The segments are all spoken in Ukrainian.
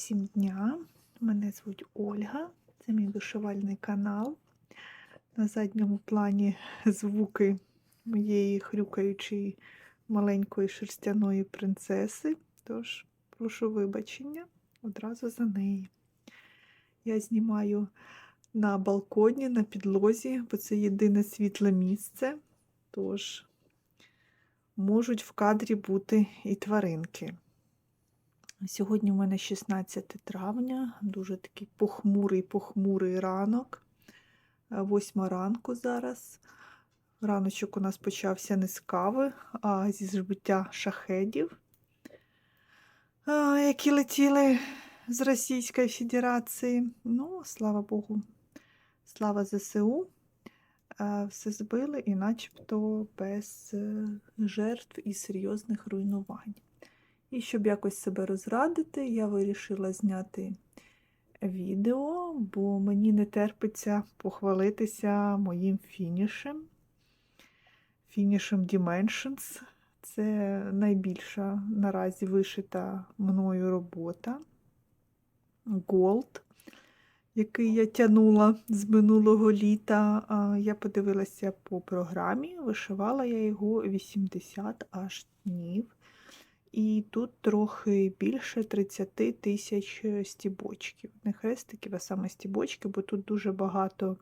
всім дня. Мене звуть Ольга, це мій вишивальний канал. На задньому плані звуки моєї хрюкаючої маленької шерстяної принцеси. Тож, прошу вибачення одразу за неї. Я знімаю на балконі, на підлозі, бо це єдине світле місце. Тож можуть в кадрі бути і тваринки. Сьогодні у мене 16 травня, дуже такий похмурий-похмурий ранок. Е, Восьма ранку зараз. Раночок у нас почався не з кави, а зі збиття шахедів, е, які летіли з Російської Федерації. Ну, слава Богу, слава ЗСУ. Е, Все збили і начебто без жертв і серйозних руйнувань. І щоб якось себе розрадити, я вирішила зняти відео, бо мені не терпиться похвалитися моїм фінішем. Фінішем Dimensions. Це найбільша наразі вишита мною робота. Gold, який я тянула з минулого літа. Я подивилася по програмі, вишивала я його 80 аж днів. І тут трохи більше 30 тисяч стібочків. Не хрестиків, а саме стібочки, бо тут дуже багато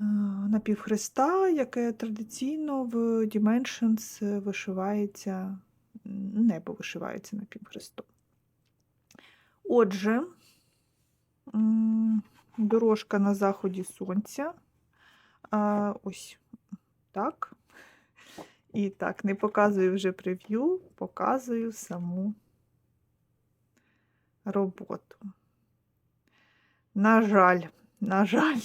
е, напівхреста, яке традиційно в Dimensions вишивається, небо вишивається напівхрестом. Отже, дорожка на заході сонця. Ось так. І так, не показую вже прев'ю, показую саму роботу. На жаль, на жаль,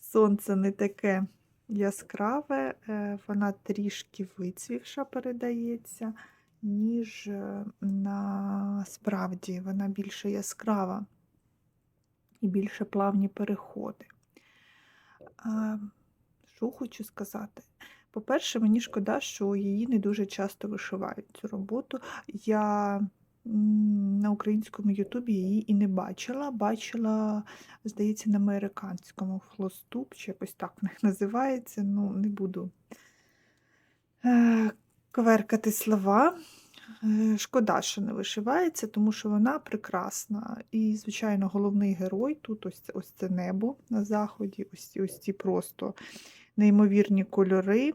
сонце не таке яскраве, е, вона трішки вицвівша передається, ніж е, насправді вона більше яскрава і більше плавні переходи. Що хочу сказати? По-перше, мені шкода, що її не дуже часто вишивають цю роботу. Я на українському Ютубі її і не бачила. Бачила, здається, на американському флоступ, чи якось так в них називається. Ну, не буду е, коверкати слова. Е, Шкода, що не вишивається, тому що вона прекрасна. І, звичайно, головний герой тут ось ось це небо на заході, ось, ось ці просто неймовірні кольори.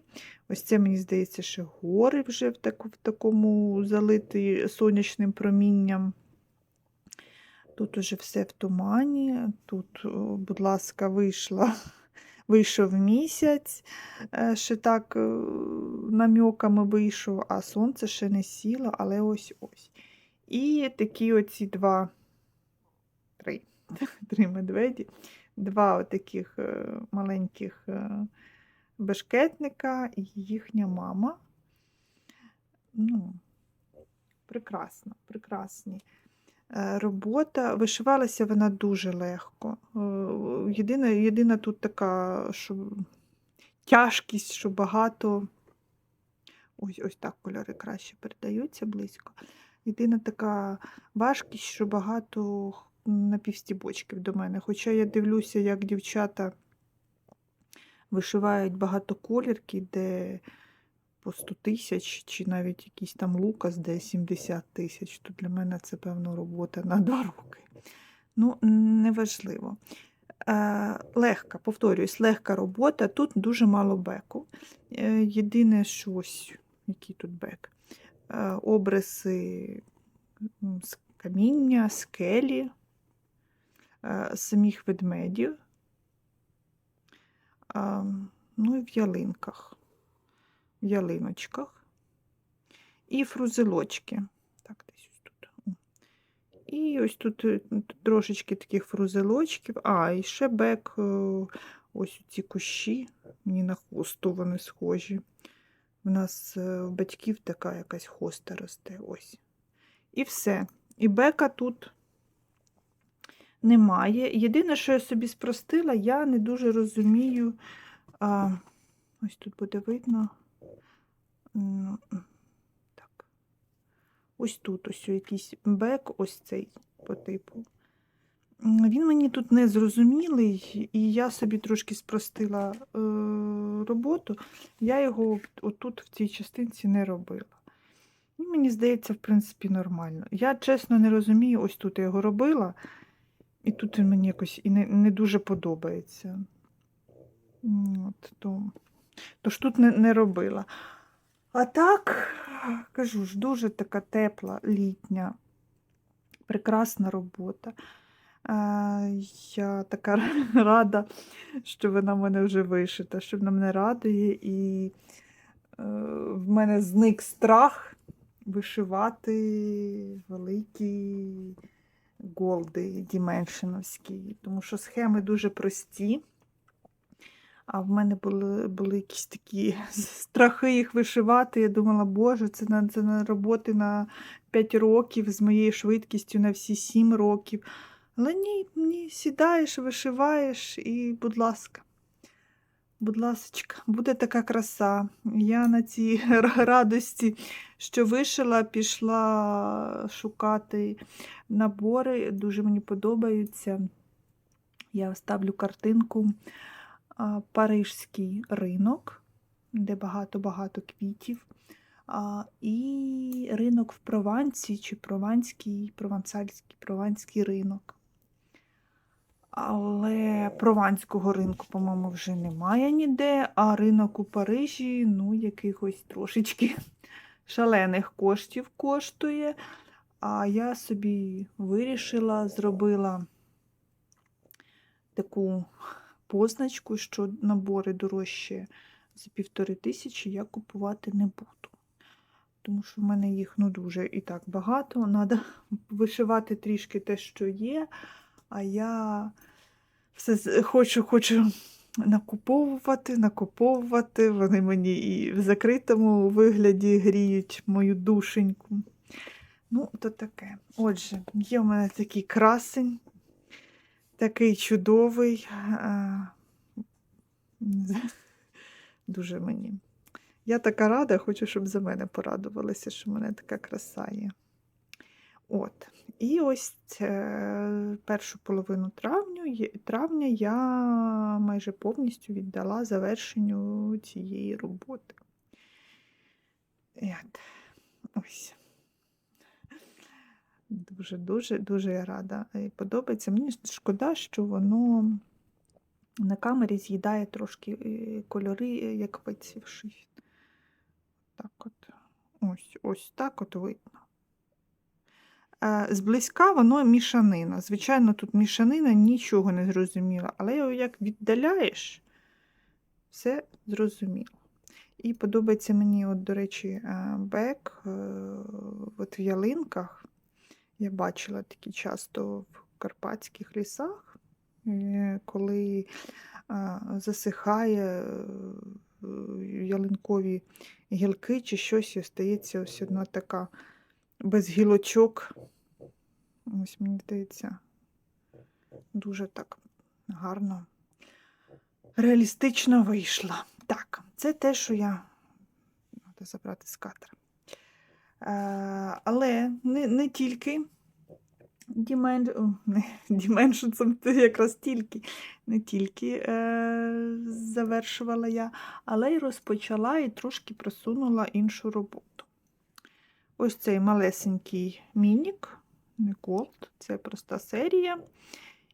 Ось це, мені здається, ще гори вже в, такому залиті сонячним промінням. Тут уже все в тумані. Тут, будь ласка, вийшла. Вийшов місяць, е, ще так е, намьоками вийшов, а сонце ще не сіло, але ось ось. І такі оці два, три, три медведі, два отаких е, маленьких е, бешкетника і їхня мама. Ну, прекрасно, прекрасні. Е, Робота вишивалася вона дуже легко. Єдина, єдина тут така що тяжкість, що багато. Ось, ось так кольори краще передаються близько. Єдина така важкість, що багато напівстібочків до мене. Хоча я дивлюся, як дівчата вишивають багатоколірки, де по 100 тисяч, чи навіть якийсь там лукас, де 70 тисяч, то для мене це, певно, робота на два роки. Ну, неважливо. Е, легка, повторююсь, легка робота. Тут дуже мало беку. Е, єдине щось, який тут бек, е, обриси з каміння, скелі, самих ведмедів, ну і в ялинках, в ялиночках, і фрузелочки. Так, десь ось тут. І ось тут е, трошечки таких фрузелочків. А, і ще бек, е, ось ці кущі, мені на хосту вони схожі. У нас е, в батьків така якась хоста росте. Ось. І все. І бека тут немає. Єдине, що я собі спростила, я не дуже розумію. А, ось тут буде видно. Так. Ось тут ось якийсь бек, ось цей по типу. Він мені тут не зрозумілий, і я собі трошки спростила е, роботу. Я його отут в цій частинці не робила. І мені здається, в принципі, нормально. Я чесно не розумію, ось тут я його робила, і тут він мені якось і не, не дуже подобається. От, то, тож тут не, не робила. А так, кажу ж, дуже така тепла, літня, прекрасна робота. Я така рада, що вона в мене вже вишита, що вона мене радує, і е, в мене зник страх вишивати великі голди діменшиновські, тому що схеми дуже прості. А в мене були, були якісь такі страхи їх вишивати. Я думала, боже, це на, це на роботи на 5 років з моєю швидкістю на всі 7 років. Але ні, ні, сідаєш, вишиваєш і, будь ласка, будь ласочка, буде така краса. Я на цій радості, що вишила, пішла шукати набори. Дуже мені подобаються. Я ставлю картинку Парижський ринок, де багато-багато квітів. І ринок в Прованці, чи Прованський, Провансальський, Прованський ринок. Але прованського ринку, по-моєму, вже немає ніде, а ринок у Парижі, ну, якихось трошечки шалених коштів коштує. А я собі вирішила, зробила таку позначку, що набори дорожче за півтори тисячі я купувати не буду. Тому що в мене їх ну, дуже і так багато. Треба вишивати трішки те, що є. А я все хочу, хочу накуповувати, накуповувати. Вони мені і в закритому вигляді гріють мою душеньку. Ну, то таке. Отже, є в мене такий красень, такий чудовий. Дуже мені. Я така рада, хочу, щоб за мене порадувалися, що в мене така краса є. От. І ось першу половину травню, є- травня я майже повністю віддала завершенню цієї роботи. От. Ось. Дуже, дуже, я рада. Подобається. Мені шкода, що воно на камері з'їдає трошки е, кольори, е, як вицвівший. Так от. Ось, ось так от видно. Е, Зблизька воно мішанина. Звичайно, тут мішанина нічого не зрозуміла, але його як віддаляєш, все зрозуміло. І подобається мені, от, до речі, е, бек е, от в ялинках. Я бачила такі часто в карпатських лісах, коли засихає ялинкові гілки чи щось, і стається ось одна така без гілочок. Ось мені здається, дуже так гарно, реалістично вийшла. Так, це те, що я треба забрати з кадра. Е, але не, не тільки це якраз тільки, не тільки е, завершувала я, але й розпочала і трошки просунула іншу роботу. Ось цей малесенький мінік, не Gold, це проста серія.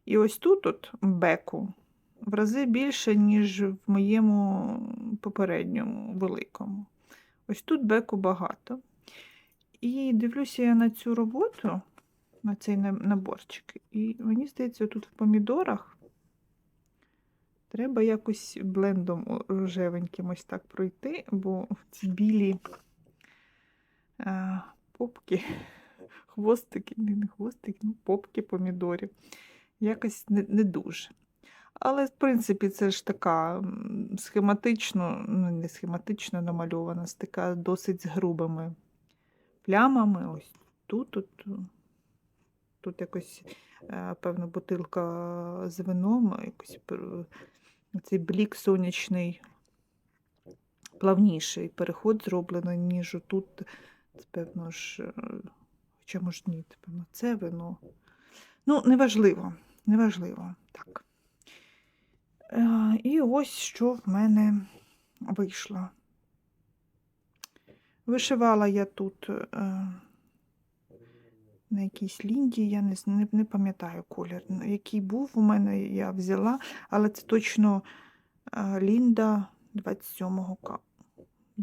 І ось тут от беку в рази більше, ніж в моєму попередньому великому. Ось тут беку багато. І дивлюся я на цю роботу, на цей наборчик. І мені здається, тут в помідорах треба якось блендом рожевеньким ось так пройти, бо ці білі попки, хвостики, не, хвостики, ну, попки помідорів. Якось не, не дуже. Але, в принципі, це ж така схематично, ну, не схематично намальована, з така досить з грубими плямами. Ось тут, тут, тут якось, е, певно, бутилка з вином, якось цей блік сонячний, плавніший переход зроблено, ніж тут певно ж, е, хоча може ні, це, певно, це вино. Ну, неважливо, неважливо. Так. Е, І ось що в мене вийшло. Вишивала я тут е, на якійсь лінді, я не, не, не пам'ятаю колір, який був у мене, я взяла, але це точно е, Лінда 27-го ка.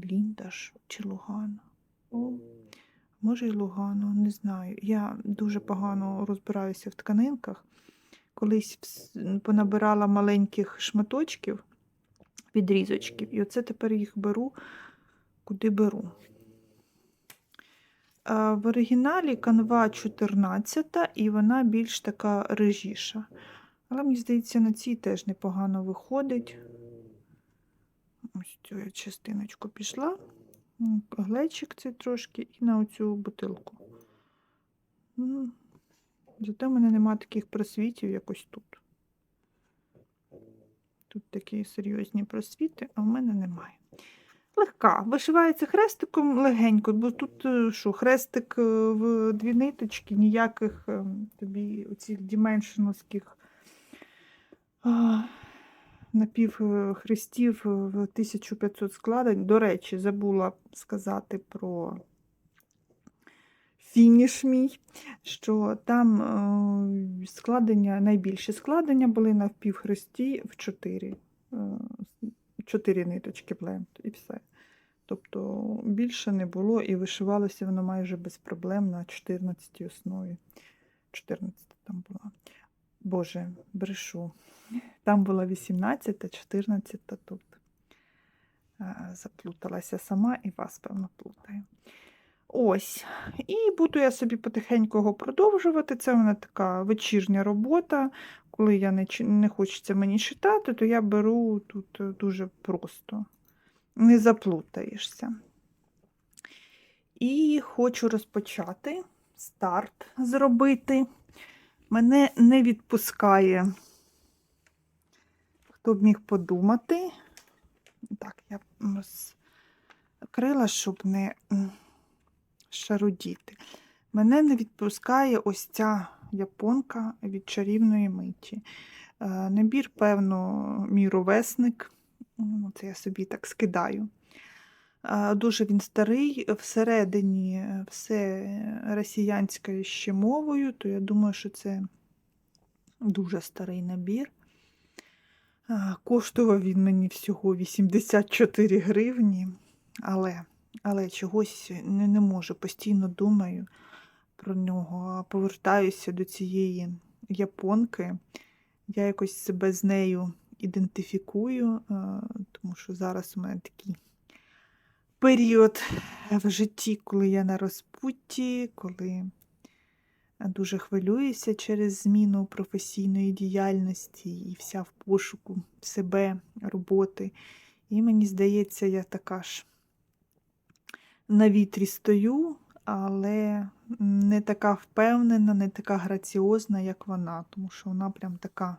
Лінда ж чи Лугана? О, може і Лугано, не знаю. Я дуже погано розбираюся в тканинках. Колись понабирала маленьких шматочків, відрізочків, і оце тепер їх беру, куди беру. В оригіналі канва 14, і вона більш така рижіша. Але мені здається, на цій теж непогано виходить. Ось цю частиночку пішла. Глечик цей трошки і на оцю бутилку. Зате в мене немає таких просвітів, як ось тут. Тут такі серйозні просвіти, а в мене немає. Легка. Вишивається хрестиком легенько, бо тут е, що, хрестик е, в дві ниточки, ніяких е, тобі оцих діменшеновських напівхрестів в 1500 складень. До речі, забула сказати про фініш мій, що там е, складення, найбільші складення були на впівхресті в 4. Чотири ниточки бленд і все. Тобто більше не було і вишивалося воно майже без проблем на 14 основі. 14 там була. Боже, брешу. Там була 18, 14 тут. Е, Заплуталася сама і вас, певно, плутаю. Ось. І буду я собі потихеньку його продовжувати. Це мене така вечірня робота. Коли я не, не хочеться мені читати, то я беру тут е, дуже просто. Не заплутаєшся. І хочу розпочати старт зробити. Мене не відпускає, хто б міг подумати. Так, я розкрила, щоб не шарудіти. Мене не відпускає ось ця японка від чарівної миті. Е, Набір, певно, мій ровесник. Це я собі так скидаю. Дуже він старий, всередині все росіянською ще мовою, то я думаю, що це дуже старий набір. Коштував він мені всього 84 гривні, але, але чогось не, не можу, постійно думаю про нього, повертаюся до цієї японки. Я якось себе з нею ідентифікую, тому що зараз у мене такий період в житті, коли я на розпутті, коли дуже хвилююся через зміну професійної діяльності і вся в пошуку себе, роботи. І мені здається, я така ж на вітрі стою, але не така впевнена, не така граціозна, як вона, тому що вона прям така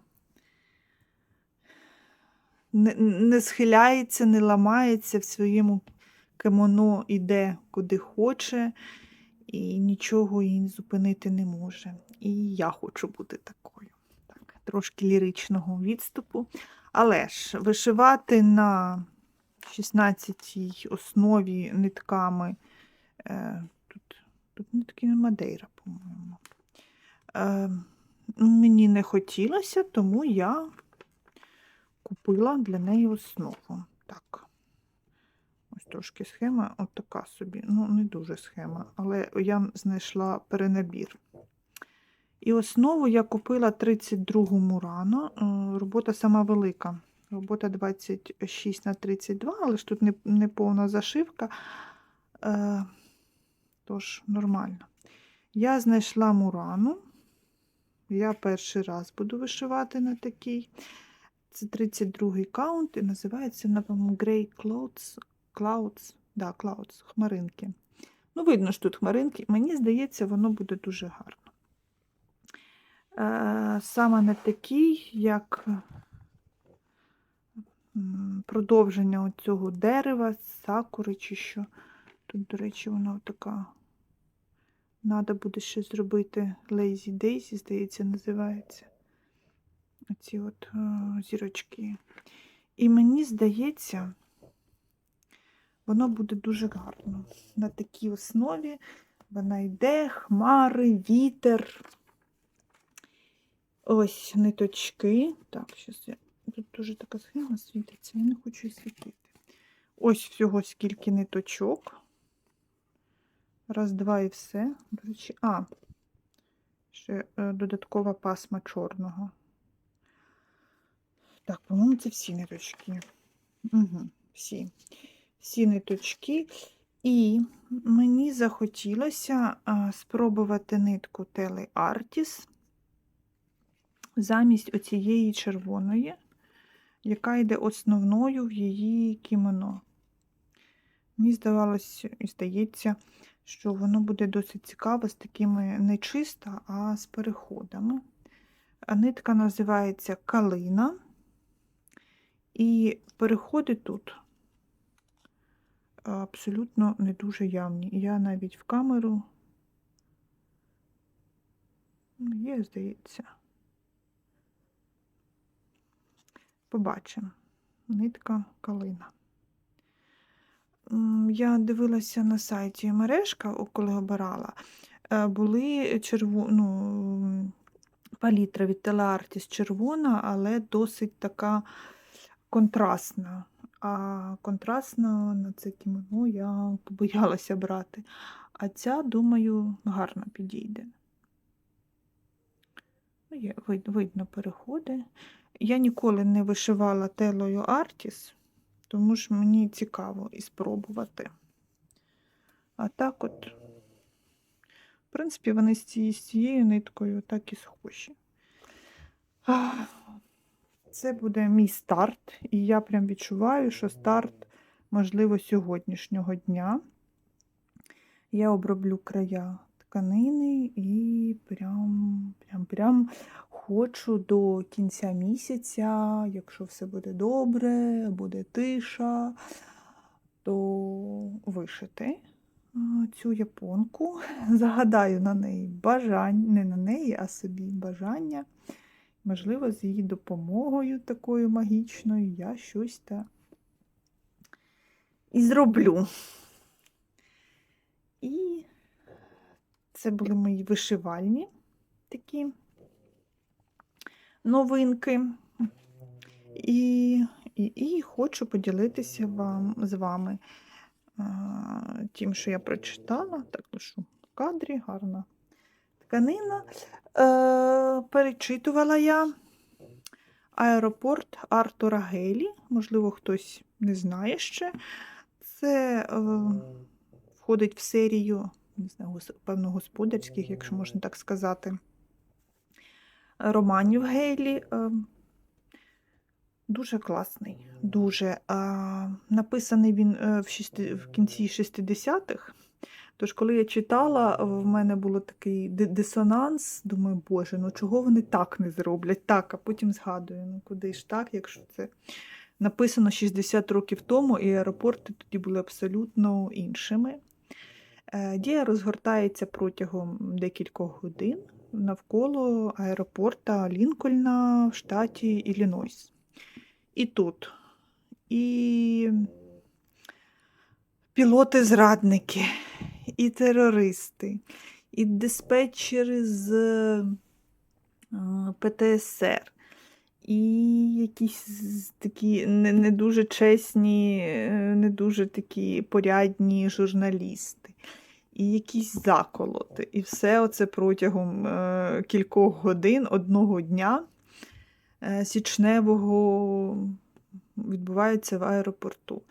не, схиляється, не ламається в своєму кимоно іде куди хоче, і нічого її зупинити не може. І я хочу бути такою. Так, трошки ліричного відступу. Але ж вишивати на 16-й основі нитками. Е, тут, тут нитки Мадейра, по-моєму. Е, мені не хотілося, тому я купила для неї основу. Так. Трошки схема, от така собі. Ну, не дуже схема, але я знайшла перенабір. І основу я купила 32-му рано. Е, Робота сама велика. Робота 26 на 32, але ж тут не, не повна зашивка. Е, тож, нормально. Я знайшла мурану. Я перший раз буду вишивати на такий. Це 32-й каунт і називається, напевно, Grey Clouds. Clouds. Да, Clouds, хмаринки. Ну, видно, що тут хмаринки. Мені здається, воно буде дуже гарно. Е, саме не такий, як продовження цього дерева, сакури чи що. Тут, до речі, вона така. Надо буде ще зробити Lazy Daisy, здається, називається. Оці от е, зірочки. І мені здається, воно буде дуже гарно. На такій основі вона йде, хмари, вітер. Ось ниточки. Так, щас я. Тут дуже така схема світиться, я не хочу її світити. Ось всього скільки ниточок. Раз, два і все. До речі, а, ще е, додаткова пасма чорного. Так, по-моєму, це всі ниточки. Угу, всі. Всі ниточки. І мені захотілося спробувати нитку Теле Artis замість оцієї червоної, яка йде основною в її кімоно. Мені здавалося і здається, що воно буде досить цікаве з такими не чиста, а з переходами. Нитка називається Калина. І переходи тут абсолютно не дуже явні. Я навіть в камеру ну, є, здається. Побачимо. Нитка калина. Я дивилася на сайті мережка, коли обирала. е, Були черво... ну, палітра від Teleartis червона, але досить така контрастна. А контрастно на це кімоно я побоялася брати. А ця, думаю, гарно підійде. Ну, Є, вид- видно переходи. Я ніколи не вишивала телою Артіс, тому ж мені цікаво і спробувати. А так от, в принципі, вони з цією ниткою так і схожі. Це буде мій старт, і я прям відчуваю, що старт, можливо, сьогоднішнього дня. Я оброблю края тканини і прям, прям, прям хочу до кінця місяця, якщо все буде добре, буде тиша, то вишити цю японку. Загадаю на неї бажання, не на неї, а собі бажання. Можливо, з її допомогою такою магічною я щось та і зроблю. І це були мої вишивальні такі новинки. І, і, і хочу поділитися вам, з вами а, тим, що я прочитала. Так, лишу в кадрі, гарна тканина. Е, перечитувала я аеропорт Артура Гейлі. Можливо, хтось не знає ще. Це е, входить в серію, не знаю, певно, господарських, якщо можна так сказати, романів Гейлі. Е, Дуже класний. Дуже. А, написаний він е, в, шісти- в кінці 60-х. Тож, коли я читала, в мене було такий дисонанс. Думаю, боже, ну чого вони так не зроблять? Так, а потім згадую, ну куди ж так, якщо це написано 60 років тому, і аеропорти тоді були абсолютно іншими. Е, Дія розгортається протягом декількох годин навколо аеропорта Лінкольна в штаті Іллінойс. І тут і пілоти-зрадники, і терористи, і диспетчери з е, ПТСР, і якісь такі не, дуже чесні, е, не дуже такі порядні журналісти, і якісь заколоти. І все оце протягом е, кількох годин одного дня січневого відбувається в аеропорту.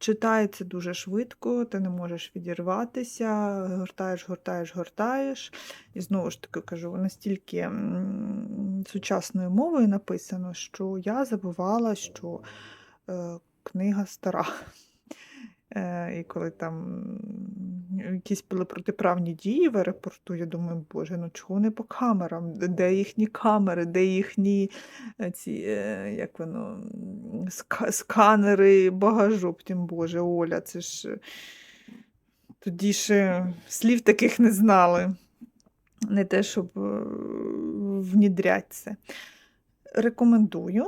Читається дуже швидко, ти не можеш відірватися, гортаєш, гортаєш, гортаєш. І знову ж таки кажу, настільки сучасною мовою написано, що я забувала, що е, книга стара. Е, і коли там якісь були протиправні дії в аеропорту, я думаю, боже, ну чого не по камерам? Де їхні камери, де їхні е, ці, е, як воно, сканери багажу? Потім, боже, Оля, це ж. е, Тоді ще слів таких не знали. Не те, щоб е, внідрять це. Рекомендую.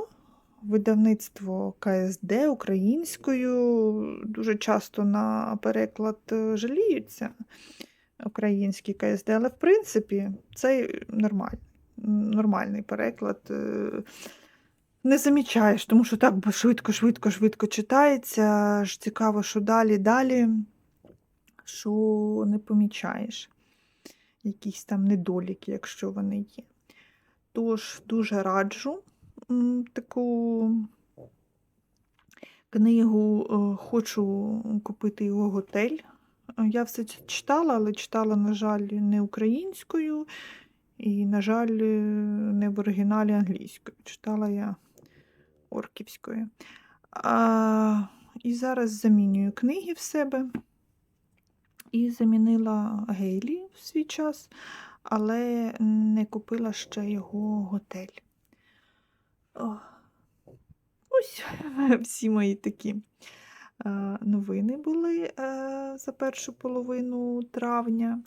Видавництво КСД українською. Дуже часто на переклад е, жаліються український КСД, але в принципі це нормальний, нормальний переклад. е, Не замічаєш, тому що так швидко, швидко, читається. Аж цікаво, що далі, далі, що не помічаєш якісь там недоліки, якщо вони є. Тож дуже раджу таку книгу. е, Хочу купити його готель. Я все це читала, але читала, на жаль, не українською, і, на жаль, не в оригіналі англійською. Читала я орківською. А, і зараз замінюю книги в себе. І замінила Гейлі в свій час, але не купила ще його готель. Ось всі мої такі е, новини були е, за першу половину травня.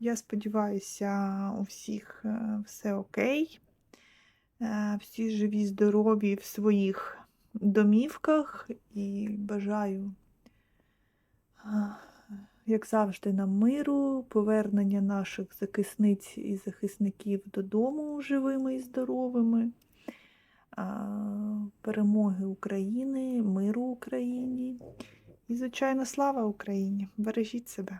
Я сподіваюся, у всіх е, все окей. Всі живі, здорові в своїх домівках і бажаю, як завжди, нам миру, повернення наших захисниць і захисників додому живими і здоровими, перемоги України, миру Україні і, звичайно, слава Україні! Бережіть себе!